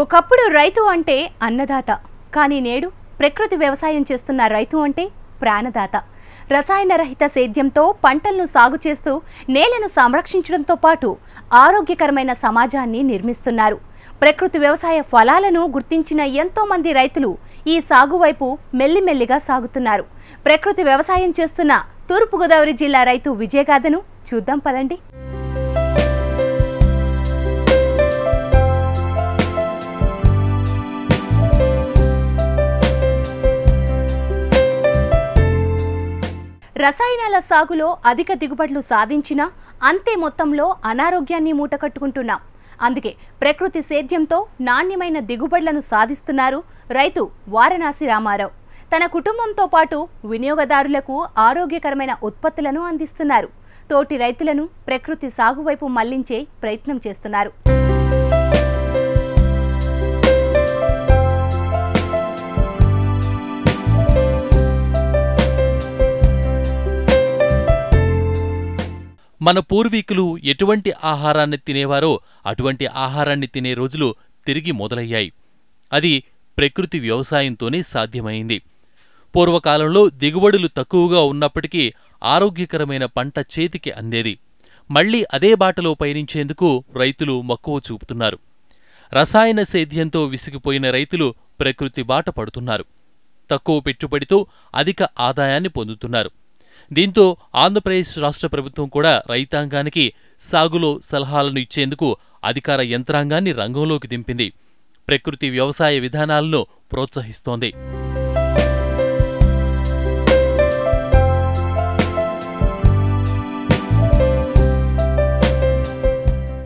ఒకప్పుడు రైతు అంటే అన్నదాత కానీ నేడు ప్రకృతి వ్యవసాయం చేస్తున్న రైతు అంటే ప్రాణదాత. రసాయన రహిత సేద్యంతో పంటలను సాగు చేస్తూ నేలను సంరక్షించడంతో పాటు ఆరోగ్యకరమైన సమాజాన్ని నిర్మిస్తున్నారు. ప్రకృతి వ్యవసాయ ఫలాలను గుర్తించిన ఎంతో మంది రైతులు ఈ సాగు వైపు మెల్లిమెల్లిగా సాగుతున్నారు. ప్రకృతి వ్యవసాయం చేస్తున్న తూర్పుగోదావరి జిల్లా రైతు విజయగాథను చూద్దాం పదండి. రసాయనాల సాగులో అధిక దిగుబడులు సాధించినా అంతే మొత్తంలో అనారోగ్యాన్ని మూటకట్టుకుంటున్నాం. అందుకే ప్రకృతి సేద్యంతో నాణ్యమైన దిగుబడులను సాధిస్తున్నారు రైతు వారణాసి రామారావు. తన కుటుంబంతో పాటు వినియోగదారులకు ఆరోగ్యకరమైన ఉత్పత్తులను అందిస్తున్నారు. తోటి రైతులను ప్రకృతి సాగువైపు మళ్ళించే ప్రయత్నం చేస్తున్నారు. మన పూర్వీకులు ఎటువంటి ఆహారాన్ని తినేవారో అటువంటి ఆహారాన్ని తినే రోజులు తిరిగి మొదలయ్యాయి. అది ప్రకృతి వ్యవసాయంతోనే సాధ్యమైంది. పూర్వకాలంలో దిగుబడులు తక్కువగా ఉన్నప్పటికీ ఆరోగ్యకరమైన పంట చేతికి అందేది. మళ్ళీ అదే బాటలో పయనించేందుకు రైతులు మక్కువ చూపుతున్నారు. రసాయన సేద్యంతో విసిగిపోయిన రైతులు ప్రకృతి బాట పడుతున్నారు. తక్కువ పెట్టుబడితో అధిక ఆదాయాన్ని పొందుతున్నారు. దీంతో ఆంధ్రప్రదేశ్ రాష్ట్ర ప్రభుత్వం కూడా రైతాంగానికి సాగులో సలహాలను ఇచ్చేందుకు అధికార యంత్రాంగాన్ని రంగంలోకి దింపింది. ప్రకృతి వ్యవసాయ విధానాలను ప్రోత్సహిస్తోంది.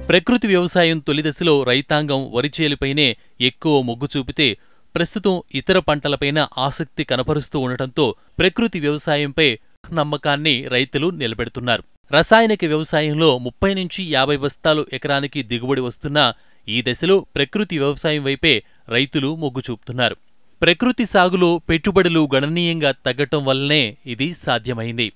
ప్రకృతి వ్యవసాయం తొలిదశలో రైతాంగం వరిచేలుపైనే ఎక్కువ మొగ్గు చూపితే ప్రస్తుతం ఇతర పంటలపైన ఆసక్తి కనపరుస్తూ ఉండటంతో ప్రకృతి వ్యవసాయంపై నమ్మకాన్ని రైతులు నిలబెడుతున్నారు. రసాయనిక వ్యవసాయంలో ముప్పై నుంచి యాభై బస్తాలు ఎకరానికి దిగుబడి వస్తున్నా ఈ దశలో ప్రకృతి వ్యవసాయం వైపే రైతులు మొగ్గు చూపుతున్నారు. ప్రకృతి సాగులో పెట్టుబడులు గణనీయంగా తగ్గటం వల్లనే ఇది సాధ్యమైంది.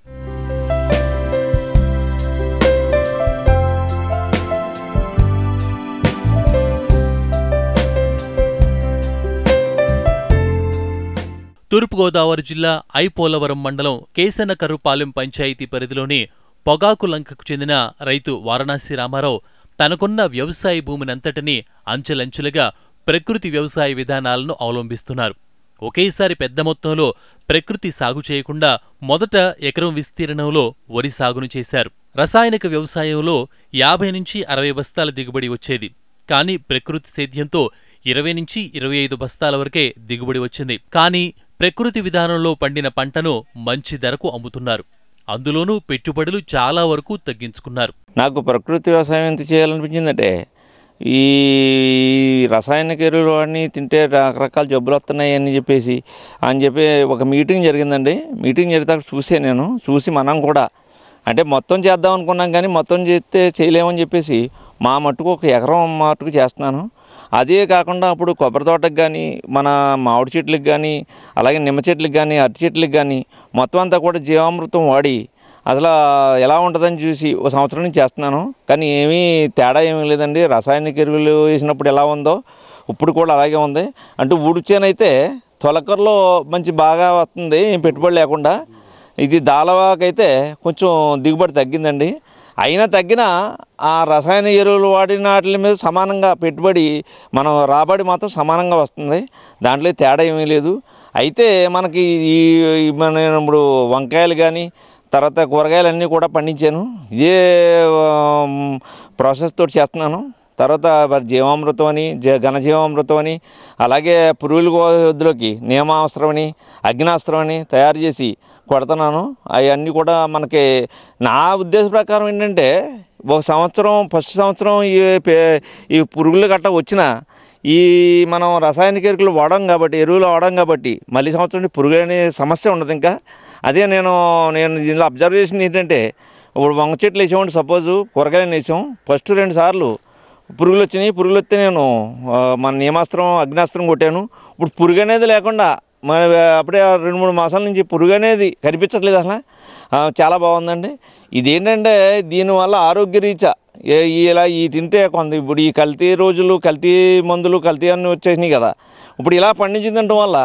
తూర్పుగోదావరి జిల్లా ఐపోలవరం మండలం కేసనకర్రుపాలెం పంచాయతీ పరిధిలోని పొగాకు లంకకు చెందిన రైతు వారణాసి రామారావు తనకున్న వ్యవసాయ భూమినంతటినీ అంచెలంచెలుగా ప్రకృతి వ్యవసాయ విధానాలను అవలంబిస్తున్నారు. ఒకేసారి పెద్ద మొత్తంలో ప్రకృతి సాగు చేయకుండా మొదట ఎకరం విస్తీర్ణంలో వరి సాగును చేశారు. రసాయనిక వ్యవసాయంలో యాభై నుంచి అరవై బస్తాల దిగుబడి వచ్చేది. కానీ ప్రకృతి సేద్యంతో ఇరవై నుంచి ఇరవై ఐదు బస్తాల వరకే దిగుబడి వచ్చింది. కానీ ప్రకృతి విధానంలో పండిన పంటను మంచి ధరకు అమ్ముతున్నారు. అందులోనూ పెట్టుబడులు చాలా వరకు తగ్గించుకున్నారు. నాకు ప్రకృతి వ్యవసాయం ఎంత చేయాలనిపించిందంటే ఈ రసాయనిక ఎరువులు అన్నీ తింటే రకరకాల జబ్బులు వస్తున్నాయి అని చెప్పేసి అని చెప్పి ఒక మీటింగ్ జరిగిందండి. మీటింగ్ జరిగితే చూసే నేను చూసి మనం కూడా. అంటే మొత్తం చేద్దాం అనుకున్నాం కానీ మొత్తం చేస్తే చేయలేమని చెప్పేసి మా మట్టుకు ఒక ఎకరం మట్టుకు చేస్తున్నాను. అదే కాకుండా అప్పుడు కొబ్బరి తోటకు కానీ మన మామిడి చెట్లకు కానీ అలాగే నిమ్మ చెట్లకు కానీ అరటి చెట్లకు కానీ మొత్తం అంతా కూడా జీవామృతం వాడి అసలు ఎలా ఉంటుందని చూసి ఒక సంవత్సరం నుంచి చేస్తున్నాను. కానీ ఏమీ తేడా ఏమీ లేదండి. రసాయనిక ఎరువులు వేసినప్పుడు ఎలా ఉందో ఇప్పుడు కూడా అలాగే ఉంది. అంటే ఊడ్చేనైతే తొలకరలో మంచి బాగా వస్తుంది. ఏం పెట్టుబడి లేకుండా. ఇది దాలవాకైతే కొంచెం దిగుబడి తగ్గిందండి. అయినా తగ్గిన ఆ రసాయన ఎరువులు వాడిన వాటి మీద సమానంగా పెట్టుబడి మనం రాబడి మాత్రం సమానంగా వస్తుంది. దాంట్లో తేడా ఏమీ లేదు. అయితే మనకి ఈ ఈ మన ఇప్పుడు వంకాయలు కానీ తర్వాత కూరగాయలు అన్నీ కూడా పండించాను. ఇదే ప్రాసెస్ తోటి చేస్తున్నాను. తర్వాత మరి జీవామృతం అని జ ఘనజీవామృతం అని అలాగే పురుగుల వద్దులోకి నియమావసరం అని అగ్నాస్త్రం అని తయారు చేసి కొడుతున్నాను. అవన్నీ కూడా మనకి నా ఉద్దేశ ప్రకారం ఏంటంటే ఒక సంవత్సరం ఫస్ట్ సంవత్సరం ఈ పే- ఈ పురుగులు గట్ట వచ్చిన ఈ మనం రసాయనిక ఎరువులు వాడడం కాబట్టి ఎరువులు వాడడం కాబట్టి మళ్ళీ సంవత్సరం పురుగు అనే సమస్య ఉండదు ఇంకా. అదే నేను నేను దీనిలో అబ్జర్వ్ చేసింది ఏంటంటే ఇప్పుడు వంగ చెట్లు వేసామంటే సపోజు కూరగాయలు వేసాం. ఫస్ట్ రెండు సార్లు పురుగులు వచ్చినాయి పురుగులు వస్తే నేను మన నియమాస్త్రం అగ్నాస్త్రం కొట్టాను. ఇప్పుడు పురుగు అనేది లేకుండా మన అప్పుడే ఆ రెండు మూడు మాసాల నుంచి పురుగు అనేది కనిపించట్లేదు అసలు. చాలా బాగుందండి. ఇదేంటంటే దీనివల్ల ఆరోగ్య రీత్యా ఇలా ఈ తింటే కొంత ఇప్పుడు ఈ కల్తీ రోజులు కల్తీ మందులు కల్తీ అన్నీ వచ్చేసినాయి కదా. ఇప్పుడు ఇలా పండించి తినడం వల్ల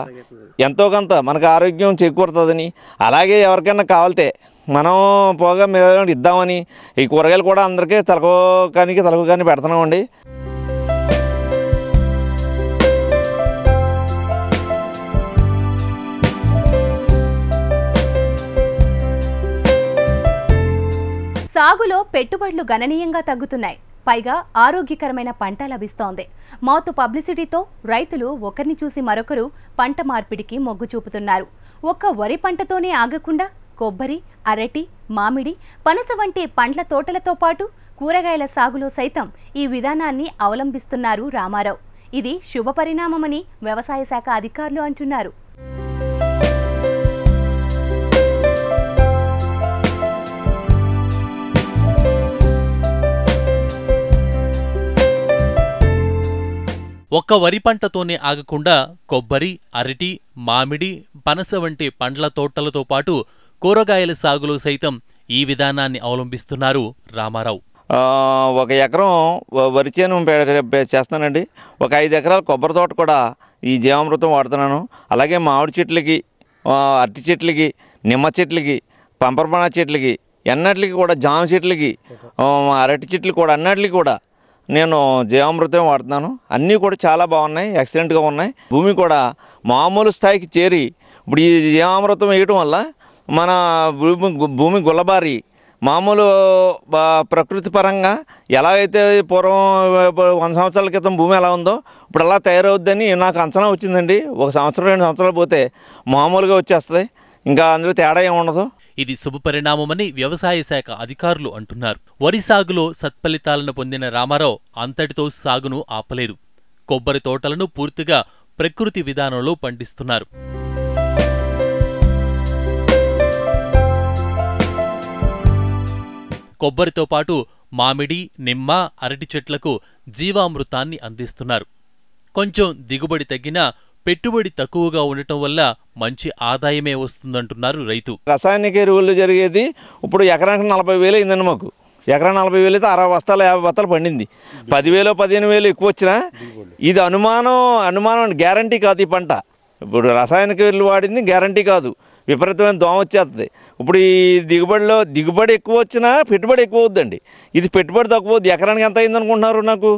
ఎంతో కొంత మనకు ఆరోగ్యం చేకూరుతుందని అలాగే ఎవరికైనా కావాలితే మనం పోగా మేము ఇద్దామని ఈ కూరగాయలు కూడా అందరికీ తలకు కానీ తలకు కానీ పెడుతున్నామండి. సాగులో పెట్టుబడులు గణనీయంగా తగ్గుతున్నాయి. పైగా ఆరోగ్యకరమైన పంట లభిస్తోంది. మౌత్ పబ్లిసిటీతో రైతులు ఒకరిని చూసి మరొకరు పంట మార్పిడికి మొగ్గు చూపుతున్నారు. ఒక్క వరి పంటతోనే ఆగకుండా కొబ్బరి అరటి మామిడి పనస వంటి పండ్ల తోటలతో పాటు కూరగాయల సాగులో సైతం ఈ విధానాన్ని అవలంబిస్తున్నారు రామారావు. ఇది శుభ పరిణామమని వ్యవసాయ శాఖ అధికారులు అంటున్నారు. ఒక్క వరి పంటతోనే ఆగకుండా కొబ్బరి అరటి మామిడి పనస వంటి పండ్ల తోటలతో పాటు కూరగాయల సాగులో సైతం ఈ విధానాన్ని అవలంబిస్తున్నారు రామారావు. ఒక ఎకరం వరి చేను చేస్తానండి ఒక ఐదు ఎకరాల కొబ్బరి తోట కూడా ఈ జీవామృతం వాడుతున్నాను. అలాగే మామిడి చెట్లకి అరటి చెట్లకి నిమ్మ చెట్లకి పంపరపణ చెట్లకి ఎన్నట్లకి కూడా జామ చెట్లకి అరటి చెట్లు కూడా అన్నట్లకి కూడా నేను జీవామృతం వాడుతున్నాను. అన్నీ కూడా చాలా బాగున్నాయి ఎక్సలెంట్గా ఉన్నాయి. భూమి కూడా మామూలు స్థాయికి చేరి ఇప్పుడు ఈ జీవామృతం వేయటం వల్ల మన భూమి భూమి గుల్లబారి మామూలు ప్రకృతి పరంగా ఎలా అయితే పూర్వం వంద సంవత్సరాల క్రితం భూమి ఎలా ఉందో ఇప్పుడు అలా తయారవుద్దని నాకు అంచనా వచ్చిందండి. ఒక సంవత్సరం రెండు సంవత్సరాలు పోతే మామూలుగా వచ్చేస్తుంది. ఇంకా అందులో తేడా ఏముండదు ఉండదు. ఇది శుభపరిణామమని వ్యవసాయ శాఖ అధికారులు అంటున్నారు. వరి సాగులో సత్ఫలితాలను పొందిన రామారావు అంతటితో సాగును ఆపలేదు. కొబ్బరి తోటలను పూర్తిగా ప్రకృతి విధానంలో పండిస్తున్నారు. కొబ్బరితో పాటు మామిడి నిమ్మ అరటి చెట్లకు జీవామృతాన్ని అందిస్తున్నారు. కొంచెం దిగుబడి తగ్గినా పెట్టుబడి తక్కువగా ఉండటం వల్ల మంచి ఆదాయమే వస్తుందంటున్నారు రైతు. రసాయనిక ఎరువులు జరిగేది ఇప్పుడు ఎకరానికి నలభై వేలు అయిందండి మాకు. ఎకరా నలభై వేలు అయితే అరవై బస్తాలు యాభై బస్తాలు పండింది. పదివేలు పదిహేను వేలు ఎక్కువ వచ్చినా ఇది అనుమానం అనుమానం గ్యారంటీ కాదు ఈ పంట. ఇప్పుడు రసాయనిక ఎరువులు వాడింది గ్యారంటీ కాదు. విపరీతమైన దోమ వచ్చేస్తుంది. ఇప్పుడు ఈ దిగుబడిలో దిగుబడి ఎక్కువ వచ్చినా పెట్టుబడి ఎక్కువ అవుద్దండి. ఇది పెట్టుబడి తక్కువ అవుద్ది ఎకరానికి ఎంత అయింది అనుకుంటున్నారు నాకు?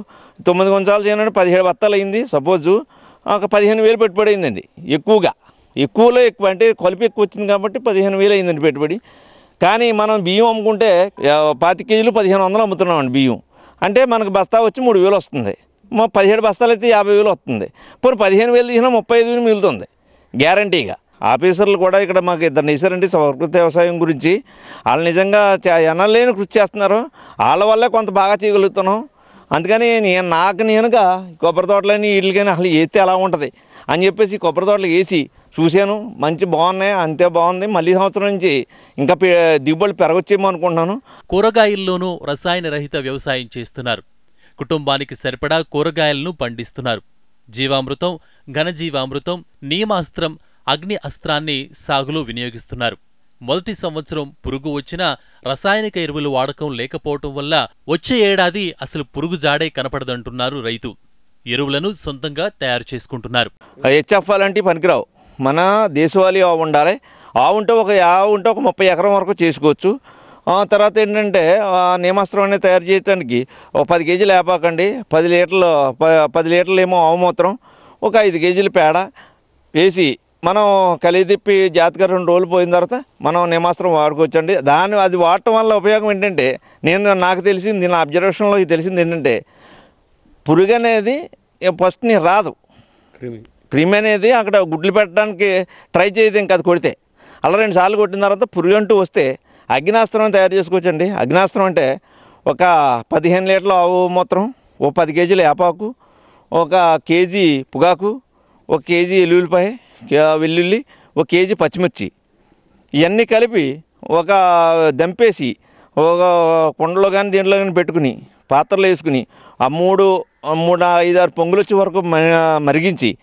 తొమ్మిది గుంచాలు చేయనండి పదిహేడు బత్తాలు అయింది. సపోజు ఒక పదిహేను వేలు పెట్టుబడి అయిందండి. ఎక్కువగా. ఎక్కువలో ఎక్కువ అంటే కొలిపి ఎక్కువ వచ్చింది కాబట్టి పదిహేను వేలు అయిందండి పెట్టుబడి. కానీ మనం బియ్యం అమ్ముకుంటే పాతి పాతిక కేజీలు పదిహేను వందలు అమ్ముతున్నామండి బియ్యం. అంటే మనకు బస్తా వచ్చి మూడు వేలు వస్తుంది. మా పదిహేడు బస్తాలు అయితే యాభై వేలు వస్తుంది. పోనీ పదిహేను వేలు తీసినా ముప్పై ఐదు వేలు మిగులుతుంది. గ్యారంటీగా. ఆఫీసర్లు కూడా ఇక్కడ మాకు ఇద్దరు వేసారండి ప్రకృతి వ్యవసాయం గురించి. వాళ్ళు నిజంగా ఎనలేని కృషి చేస్తున్నారు. వాళ్ళ వల్లే కొంత బాగా చేయగలుగుతున్నాం. అందుకని నేను నాకు నేనుగా కొబ్బరి తోటలని వీటికని అసలు వేస్తే ఎలా ఉంటుంది అని చెప్పేసి కొబ్బరి తోటలు వేసి చూశాను. మంచి బాగున్నాయి అంతే బాగుంది. మళ్ళీ సంవత్సరం నుంచి ఇంకా పె- దిగుబడి పెరగొచ్చేమో అనుకుంటున్నాను. కూరగాయల్లోనూ రసాయన రహిత వ్యవసాయం చేస్తున్నారు. కుటుంబానికి సరిపడా కూరగాయలను పండిస్తున్నారు. జీవామృతం ఘనజీవామృతం నియమాస్త్రం అగ్ని అస్త్రాన్ని సాగులో వినియోగిస్తున్నారు. మొదటి సంవత్సరం పురుగు వచ్చినా రసాయనిక ఎరువులు వాడకం లేకపోవటం వల్ల వచ్చే ఏడాది అసలు పురుగు జాడే కనపడదంటున్నారు రైతు. ఎరువులను సొంతంగా తయారు చేసుకుంటున్నారు. హెచ్ఎఫ్ అలాంటివి పనికిరావు. మన దేశవాళీ ఆవు ఉండాలి. ఆవు ఉంటే ఒక ఆవు ఉంటే ఒక ముప్పై ఎకరం వరకు చేసుకోవచ్చు. ఆ తర్వాత ఏంటంటే నియమాస్త్రం అనేది తయారు చేయడానికి ఒక పది కేజీలు వేపాకండి పది లీటర్లు ప- పది లీటర్లు ఏమో ఆవు మూత్రం ఒక ఐదు కేజీలు పేడ వేసి మనం కలిదిప్పి జాతక రెండు రోజులు పోయిన తర్వాత మనం నియమాస్త్రం వాడుకోవచ్చండి. దాన్ని అది వాడటం వల్ల ఉపయోగం ఏంటంటే నేను నాకు తెలిసింది నా అబ్జర్వేషన్లో తెలిసింది ఏంటంటే పురుగు అనేది ఫస్ట్ నీ రాదు. క్రిమి. అనేది అక్కడ గుడ్లు పెట్టడానికి ట్రై చేయదు ఇంకా అది కొడితే. అలా రెండు సార్లు కొట్టిన తర్వాత పురుగు అంటూ వస్తే అగ్నాస్త్రం తయారు చేసుకోవచ్చండి. అగ్నాస్త్రం అంటే ఒక పదిహేను లీటర్ల ఆవు మూత్రం ఓ పది కేజీల వేపాకు ఒక కేజీ పొగాకు ఒక కేజీ ఎల్లుల్లిపాయ వెల్లుల్లి ఒక కేజీ పచ్చిమిర్చి. ఇవన్నీ కలిపి ఒక దంపేసి ఒక కుండలో కానీ దీంట్లో కానీ పెట్టుకుని పాత్రలు వేసుకుని ఆ మూడు మూడు ఐదు ఆరు పొంగులు వచ్చే వరకు మ- మరిగించి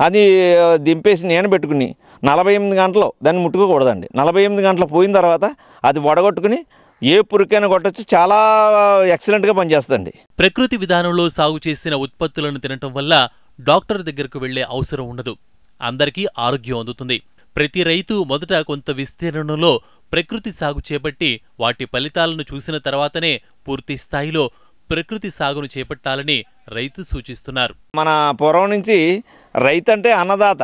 అది దింపేసి నేను పెట్టుకుని నలభై ఎనిమిది గంటలు దాన్ని ముట్టుకోకూడదండి. నలభై ఎనిమిది గంటలు పోయిన తర్వాత అది వడగొట్టుకుని ఏ పురుకైనా కొట్టచ్చు. చాలా ఎక్సలెంట్గా పనిచేస్తుంది ప్రకృతి విధానంలో సాగు చేసిన ఉత్పత్తులను తినటం వల్ల డాక్టర్ దగ్గరకు వెళ్ళే అవసరం ఉండదు. అందరికీ ఆరోగ్యం అందుతుంది. ప్రతి రైతు మొదట కొంత విస్తీర్ణంలో ప్రకృతి సాగు చేపట్టి వాటి ఫలితాలను చూసిన తర్వాతనే పూర్తి స్థాయిలో ప్రకృతి సాగును చేపట్టాలని రైతు సూచిస్తున్నారు. మన పూర్వం నుంచి రైతు అంటే అన్నదాత.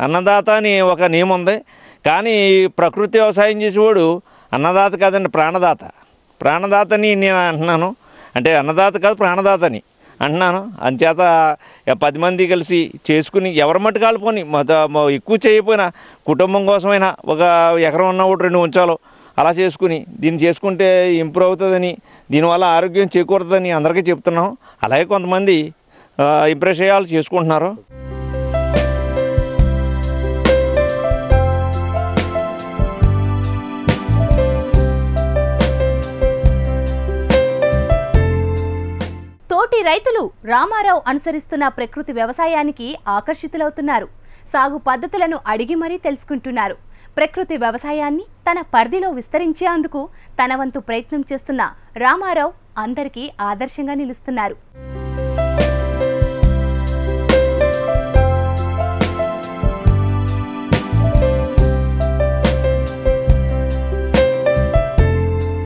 అన్నదాత అని ఒక నియమం ఉంది. కానీ ప్రకృతి వ్యవసాయం చేసేవాడు అన్నదాత కాదండి ప్రాణదాత. ప్రాణదాతని నేను అంటున్నాను. అంటే అన్నదాత కాదు ప్రాణదాతని. అంటున్నాను. అంచేత పది మంది కలిసి చేసుకుని ఎవరి మట్టు కాలిపోని ఎక్కువ చేయకపోయినా కుటుంబం కోసమైనా ఒక ఎకరం ఉన్న ఒకటి రెండు ఉంచాలో అలా చేసుకుని దీన్ని చేసుకుంటే ఇంప్రూవ్ అవుతుందని దీనివల్ల ఆరోగ్యం చేకూరుతుందని అందరికీ చెప్తున్నాం. అలాగే కొంతమంది ఇంప్రెస్ చేయాలి చేసుకుంటున్నారు. రైతులు రామారావు అనుసరిస్తున్న ప్రకృతి వ్యవసాయానికి ఆకర్షితులవుతున్నారు. సాగు పద్ధతులను అడిగి మరీ తెలుసుకుంటున్నారు. ప్రకృతి వ్యవసాయాన్ని తన పరిధిలో విస్తరించేందుకు తన వంతు ప్రయత్నం చేస్తున్న రామారావు అందరికీ ఆదర్శంగా నిలుస్తున్నారు.